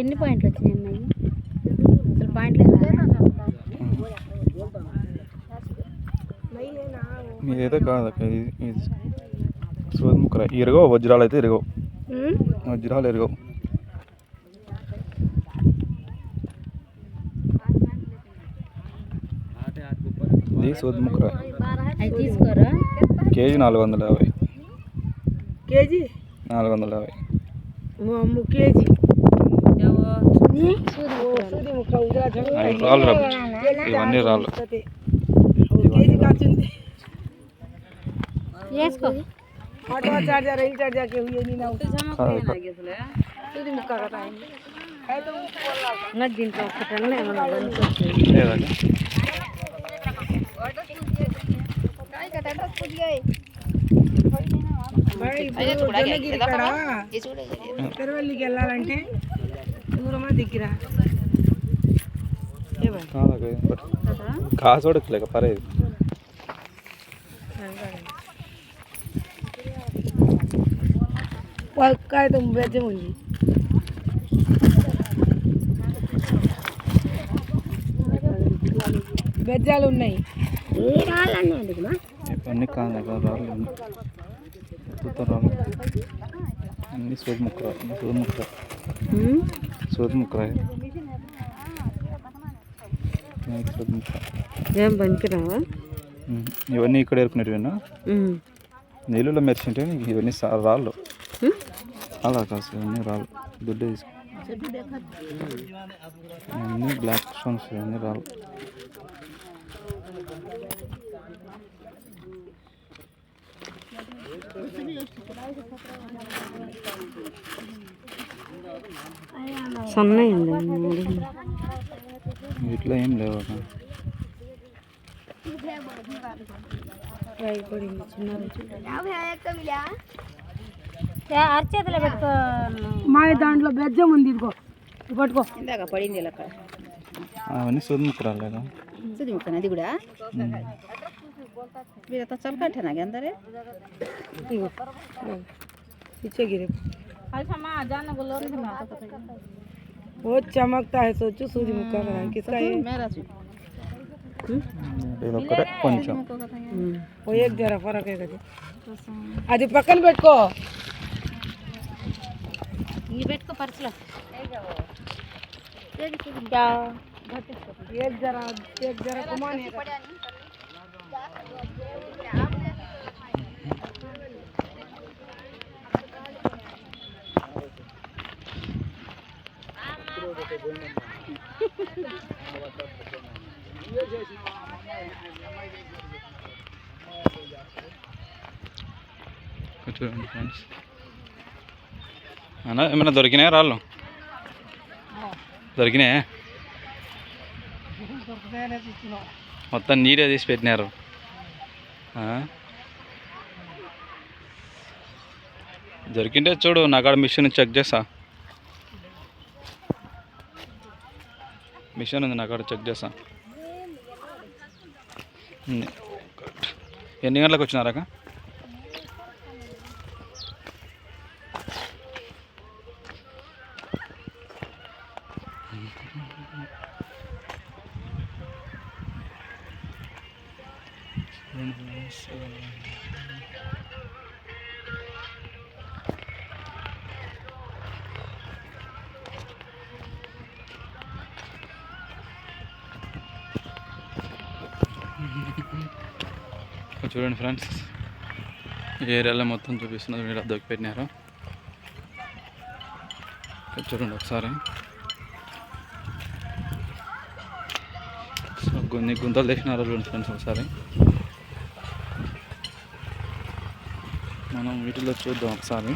ఎన్ని పాయింట్లు వచ్చినాయి అన్నయ్య? అసలు పాయింట్లు మీదైతే కాదు సూది ముక్కర ఇరగవు వజ్రాలు అయితే ఇరగవు. వజ్రాలు ఇరగవు. ఇది సూది ముక్కర కేజీ నాలుగు వందల యాభై. కేజీ? నాలుగు వందల యాభై. મૂકીએ છીએ ఇవన్నీ రాళ్ళు దీంట్లో ఒకటన్నా ఏమన్నా కదా జొన్నగిరి ఇక్కడ తిరువల్లికి వెళ్ళాలంటే దూరమా దగ్గర పరేది పక్కా అయితే బెజ్జం ఉంది. బెజ్జాలు ఉన్నాయి. ఇవన్నీ కాదు రాళ్ళు రాళ్ళు అన్నీ ఉమ్? సూదిముక్కర సూదిముక్కర ఏం పనికిరావా. ఇవన్నీ ఇక్కడ ఏరుకునేటివేనా. నీళ్ళలో మెరిచింటే ఇవన్నీ రాళ్ళు? అలా కాదు ఇవన్నీ రాళ్ళు. దుడ్డు తీసుకో. ఇవన్నీ బ్లాక్ స్టోన్స్ ఇవన్నీ రాళ్ళు. సన్నగా ఉంది వీటిలో ఏం లేవు అరచేతిలో పెట్టుకో మా దాంట్లో బెజ్జం ఉంది ఇదిగో. ఇది పట్టుకో. ఇందాక పడింది అవన్నీ లేదా అది కూడా? मेरा तो चल बैठे ना अंदर पीछे गिरे। वो चमकता है सोचो सूर्यमुखी रहा है किसका ये? मेरा हम्म। वो एक जरा फ़र्क है आज पकन बैठ को ये बैठ को परचला। एक जरा एक जरा कमाने చూడండి ఫ్రెండ్స్ అన్న ఏమైనా దొరికినాయా రాళ్ళు? దొరికినాయా? మొత్తం నీరే తీసి పెట్టినారు. దొరికింటే చూడు నా కాడ మిషన్ చెక్ చేసా మిషన్ ఉంది నా కాడ చెక్ చేస్తా ఉంది. ఎన్ని గంటలకు వచ్చినారాక ఇక్కడ చూడండి ఫ్రెండ్స్. ఏరియాలో మొత్తం చూపిస్తున్నది మీరు అద్దెకి పెట్టినారు. చూడండి ఒకసారి. సో కొన్ని గుంతలు తెచ్చినారు చూడండి ఫ్రెండ్స్ ఒకసారి. మనం వీటిలో చూద్దాం ఒకసారి.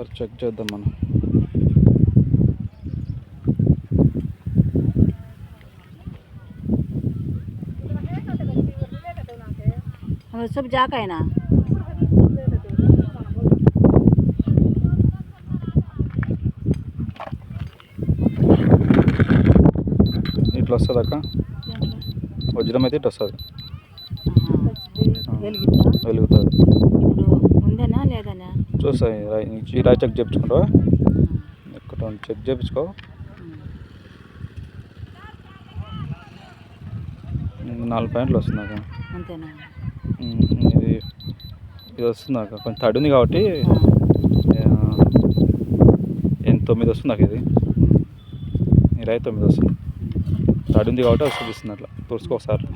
ఒకసారి చెక్ చేద్దాం మనం. सब जाक है ना ఇట్లా వస్తుంది అక్క? వజ్రం అయితే ఇట్లా వస్తుంది. వెలుగుతుంది ఉందేనా లేదనా? చూస్తా ఈ రాయి ఈ రాయి చెక్ చేయించుకుంటావా ఎక్కడ చెక్ చేయించుకో నాలుగు పాయింట్లు ఉమ్, ఇది ఇది వస్తుంది అక్క. కొంచెం తడి ఉంది కాబట్టి ఆ, ఎన్- తొమ్మిది వస్తుంది నాకు ఇది. రాయి తొమ్మిది వస్తుంది. తడి ఉంది కాబట్టి చూపిస్తుంది అట్లా. తుడుచుకో ఒకసారి.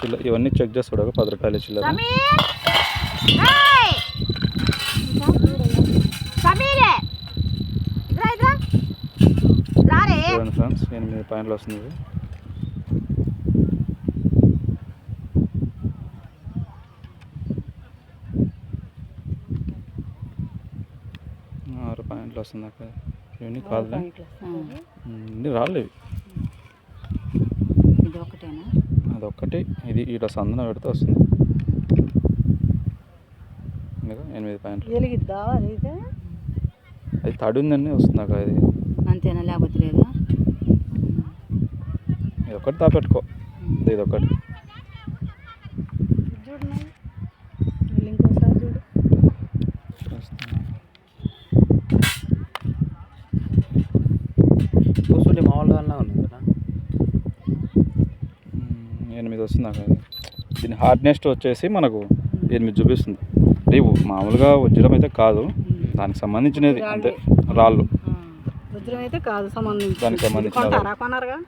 చిల్ల ఇవన్నీ చెక్ చేసి చూడక పది రూపాయలు చిల్లర. చూడండి ఫ్రెండ్స్ ఎనిమిది పాయింట్లు వస్తుంది. ఆరు పాయింట్లు వస్తుంది అక్కడ ఇవన్నీ కాదులే. రాళ్ళు ఇవి ఇది ఒకటేనా? అదొక్కటి. ఇది ఈడ సందన పెడితే వస్తుంది. ఇదిగో ఎనిమిది పాయింట్లు. అది తడి ఉందని వస్తుంది అక్క ఇది. అంతేనా? లేకపోతే లేదా? ఇది ఒకటి తాపెట్టుకో. ఇది ఇది ఒకటి కూర్చుంటే మామూలుగా అలా ఉంది కదా ఉమ్, ఎనిమిది వస్తుంది ఇది దీని హార్డ్నెస్ వచ్చేసి మనకు ఎనిమిది చూపిస్తుంది. రేపు మామూలుగా వజ్రం అయితే కాదు. దానికి సంబంధించినది అంతే. రాళ్ళు. వజ్రం అయితే కాదు సంబంధించి. దానికి సంబంధించిన కొంటారా?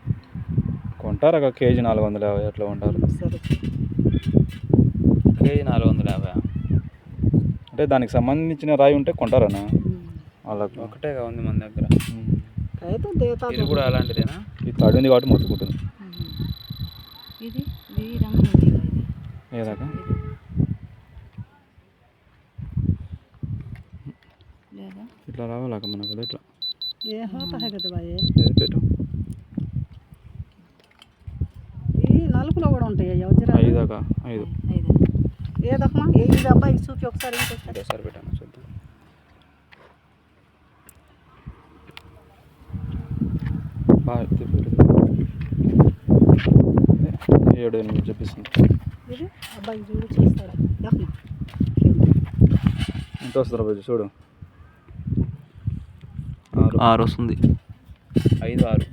కొంటారు కేజీ నాలుగు వందల యాభై అట్లా ఉంటారు. సరే. కేజీ నాలుగు వందల యాభై. అంటే దానికి సంబంధించిన రాయి ఉంటే కొంటారన్న వాళ్ళకు. ఒకటేగా ఉంది మన దగ్గర. ఇది కూడా అలాంటిదేనా? ఇది తడి ఉంది కాబట్టి మొత్తుకుంటుంది. ఇది ఇది ఇది. ఏదాకా ఇట్లా రావాలక్క మనకు ఇట్లా? ఏ హోతా హై కదా బాయ్? పెట్టు. ఈ నలుపులో కూడా ఉంటాయి వజ్రాలు? ఐదు దాకా ఐదు. ఐదు. ఏదమ్మా? ఏ ఇది అబ్బాయి చూపి ఒకసారి ఇంకొకసారి ఒకసారి పెట్టాను చూద్దాం. బాగా. ఏడు ఎనిమిది చూపిస్తుంది ఇది అబ్బాయి చూడు చూస్తాడా? దమ్మా ఎంత వస్తుంది రోజు చూడు. ఆరు ఆరు వస్తుంది. ఐదు ఆరు.